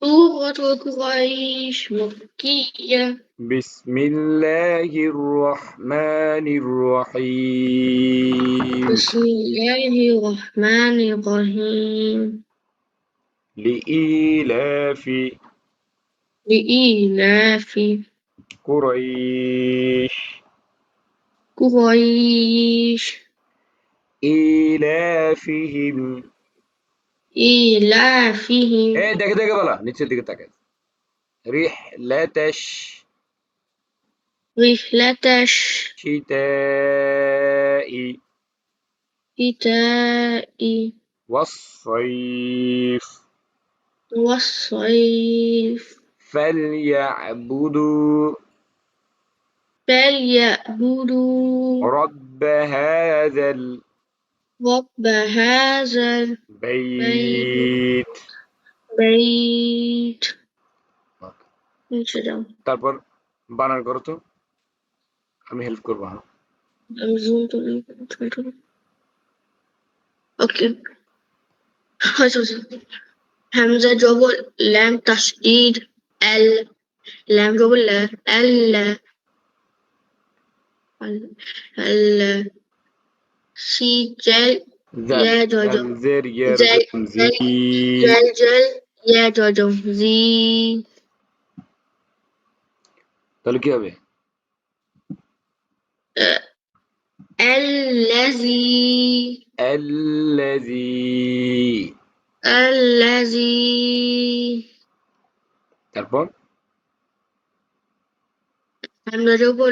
سورة قريش مكية. بسم الله الرحمن الرحيم. بسم الله الرحمن الرحيم. لإيلاف لإيلاف قريش. قريش. إيلافهم إيلافهم এই দেখে দেখে বলা নিচের দিকে তাকে রিহ লেতেশ رحلة شتاء الشتاء والصيف والصيف فليعبدوا فليعبدوا رب هذا رب هذا البيت البيت নিচে যাও তারপর বানান করো তো আমি হেল্প করবো হ্যাঁ আমি জুম তো ওকে আচ্ছা আচ্ছা হামজা জবর ল্যাম তাসদীদ এল ল্যাম জবর লা এল এল সি জেল ইয়া জজম زر زل- يرزم زي জেল জেল ইয়া জজম জি তাহলে কি হবে الذي الذي الذي তারপর হামজা জবর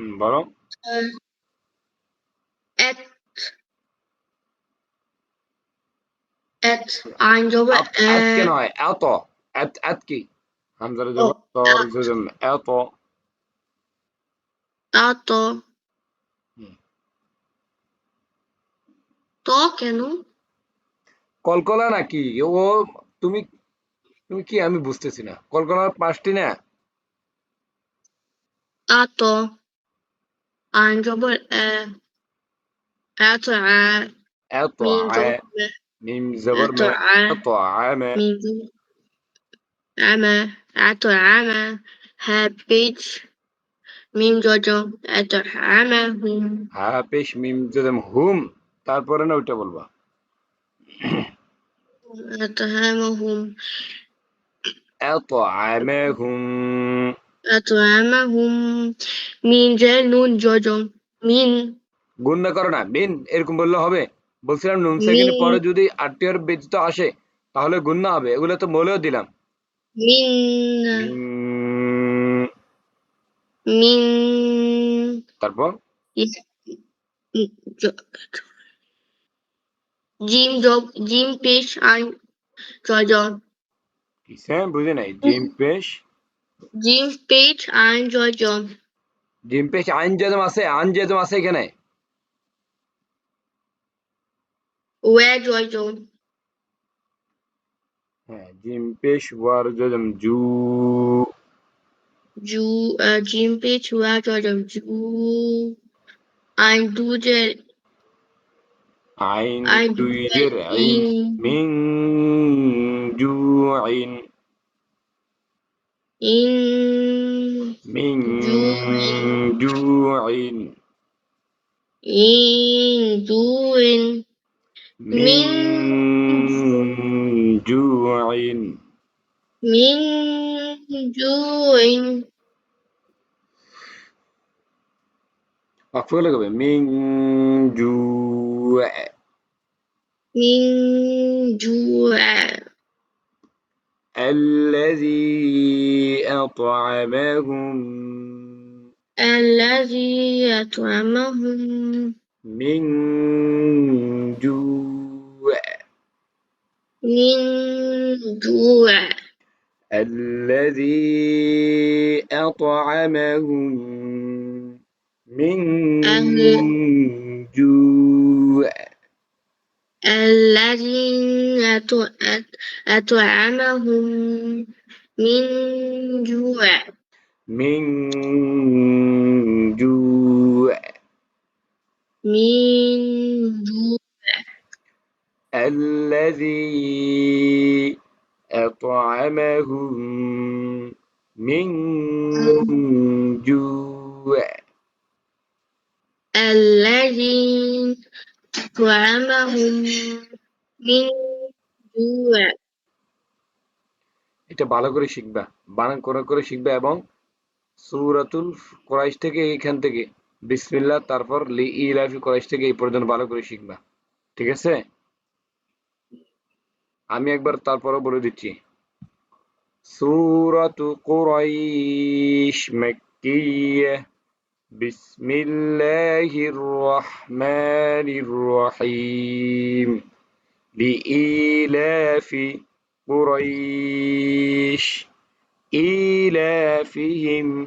হুম বলো। আহ, এত এত আইন জবর আত আত কেন হয় এত এত এত কি? হামজা জবর তর জজম এত। আত হুম। তো কেন? কলকলা নাকি? ও তুমি তুমি কি? আমি বুঝতেছি না। কলকলার পাঁচটি না? আইন জবর আহ, এত আ এত মিম আ জবর মিম জবর এত মে আ এত আমে ميم عمى عتو عمى هابج ميم جوجو عتو عمى هم হ্যাঁ পেশ মিম জজম হুম তারপরে না ওইটা বলবা أطعمهم এত আমে আতআমাহুম মিন জজম মিন। গুণনা করো না মিন এরকম বললে হবে। বলছিলাম নুন সেকেন্ডের পরে যদি ব্যতীত আসে তাহলে গুণনা হবে। এগুলো তো দিলাম। মিন। মিন। তারপর? ইয়ে, জিম জব জিম পেশ আই জয় জন বুঝে নাই। জিম পেশ জিম পেশ আইন জজো জিম পেশ আইন জেদম আছে আইন আছে এখানে। ওয়ে জজো হ্যাঁ জিম পেশ ওয়ার জেদম জু জু জিম পেশ ওয়া জজো জু আইন দুজে আইন আইন দুইজের আইন মিন জু আইন ইন من جوع من جوع من جوع hoặc phước là có Minh min Minh min jua الذي أطعمهم الذي أطعمهم من جوع. من جوع. الذي أطعمهم من جوع. الذي أط- أط- أطعمهم من جوع. من من جوع الذي أطعمهم من جوع الذي أطعمهم من جوع এটা ভালো করে শিখবা বানান করে করে শিখবা এবং সূরাতুল কোরাইশ থেকে এখান থেকে বিসমিল্লা তারপর লি ই ইলাফি কলেজ থেকে এই পর্যন্ত ভালো করে শিখবা। ঠিক আছে? আমি একবার তারপরও বলে দিচ্ছি। সুরাতু কুরাইশ মাক্কিয়া, বিসমিল্লাহির রহমানির রহিম। লিইলাফি কুরাইশ, ইলাফিহিম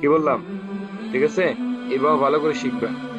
কি বললাম? ঠিক আছে? এভাবে ভালো করে শিখবা।